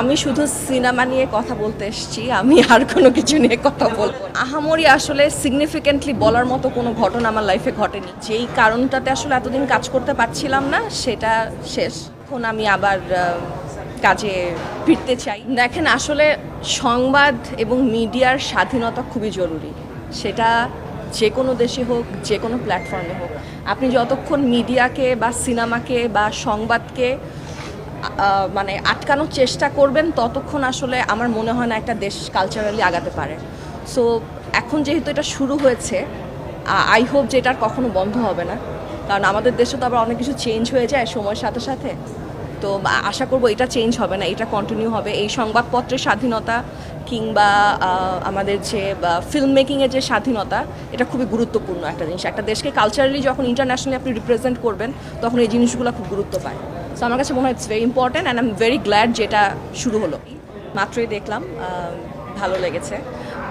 আমি শুধু সিনেমা নিয়ে কথা বলতে এসেছি, আমি আর কোনো কিছু নিয়ে কথা বলব আহামরি আসলে সিগনিফিকেন্টলি বলার মতো কোনো ঘটনা আমার লাইফে ঘটেনি। যেই কারণটাতে আসলে এতদিন কাজ করতে পারছিলাম না, সেটা শেষ। এখন আমি আবার কাজে ফিরতে চাই। দেখেন, আসলে সংবাদ এবং মিডিয়ার স্বাধীনতা খুবই জরুরি। সেটা যে কোনো দেশে হোক, যে কোনো প্ল্যাটফর্মে হোক। আপনি যতক্ষণ মিডিয়াকে বা সিনেমাকে বা সংবাদকে মানে আটকানোর চেষ্টা করবেন ততক্ষণ আসলে আমার মনে হয় না একটা দেশ কালচারালি আগাতে পারে। সো এখন যেহেতু এটা শুরু হয়েছে আই হোপ যে এটা কখনো বন্ধ হবে না। কারণ আমাদের দেশে তো আবার অনেক কিছু চেঞ্জ হয়ে যায় সময়ের সাথে সাথে। তো আশা করব এটা চেঞ্জ হবে না, এটা কন্টিনিউ হবে। এই সংবাদপত্রের স্বাধীনতা কিংবা আমাদের যে ফিল্ম মেকিংয়ের যে স্বাধীনতা, এটা খুবই গুরুত্বপূর্ণ একটা জিনিস। একটা দেশকে কালচারালি যখন ইন্টারন্যাশনালি আপনি রিপ্রেজেন্ট করবেন, তখন এই জিনিসগুলো খুব গুরুত্ব পায়। সো আমার কাছে মনে হয় it's very important and I am very glad যেটা শুরু হলো। মাত্রই দেখলাম ভালো লেগেছে।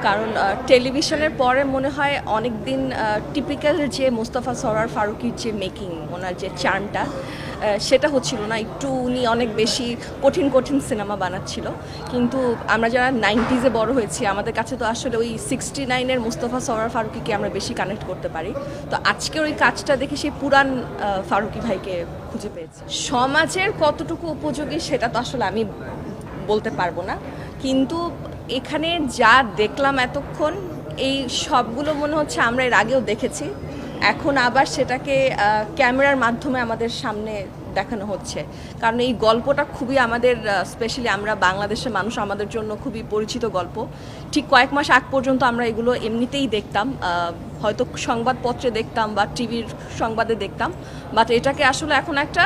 কারণ টেলিভিশনের পরে মনে হয় অনেক দিন টিপিক্যাল যে মোস্তফা সরার ফারুকির যে মেকিং ওনার যে চার্মটা সেটা হচ্ছিল না। একটু উনি অনেক বেশি কঠিন কঠিন সিনেমা বানাচ্ছিল। কিন্তু আমরা যারা নাইনটিজে বড় হয়েছি, আমাদের কাছে তো আসলে ওই সিক্সটি নাইনের মুস্তফা সরার ফারুকিকে আমরা বেশি কানেক্ট করতে পারি। তো আজকের ওই কাজটা দেখে সেই পুরান ফারুকি ভাইকে খুঁজে পেয়েছি। সমাজের কতটুকু উপযোগী সেটা তো আসলে আমি বলতে পারব না। কিন্তু এখানে যা দেখলাম এতক্ষণ, এই সবগুলো মনে হচ্ছে আমরা এর আগেও দেখেছি। এখন আবার সেটাকে ক্যামেরার মাধ্যমে আমাদের সামনে দেখানো হচ্ছে। কারণ এই গল্পটা খুবই আমাদের স্পেশালি আমরা বাংলাদেশের মানুষ, আমাদের জন্য খুবই পরিচিত গল্প। ঠিক কয়েক মাস আগ পর্যন্ত আমরা এগুলো এমনিতেই দেখতাম হয়তো সংবাদপত্রে দেখতাম বা টিভির সংবাদে দেখতাম। বাট এটাকে আসলে এখন একটা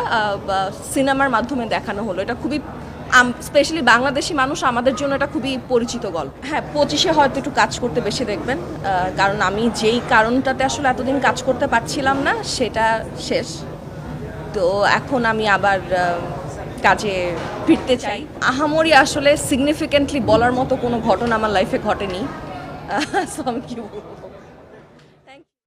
সিনেমার মাধ্যমে দেখানো হলো। এটা খুবই স্পেশালি বাংলাদেশি মানুষ আমাদের জন্য এটা খুবই পরিচিত গল্প। হ্যাঁ পঁচিশে হয়তো একটু কাজ করতে বেশি দেখবেন কারণ আমি যেই কারণটাতে আসলে এতদিন কাজ করতে পারছিলাম না, সেটা শেষ। তো এখন আমি আবার কাজে ফিরতে চাই। আহামরি আসলে সিগনিফিকেন্টলি বলার মতো কোনো ঘটনা আমার লাইফে ঘটেনি। সো আমি কি বলব?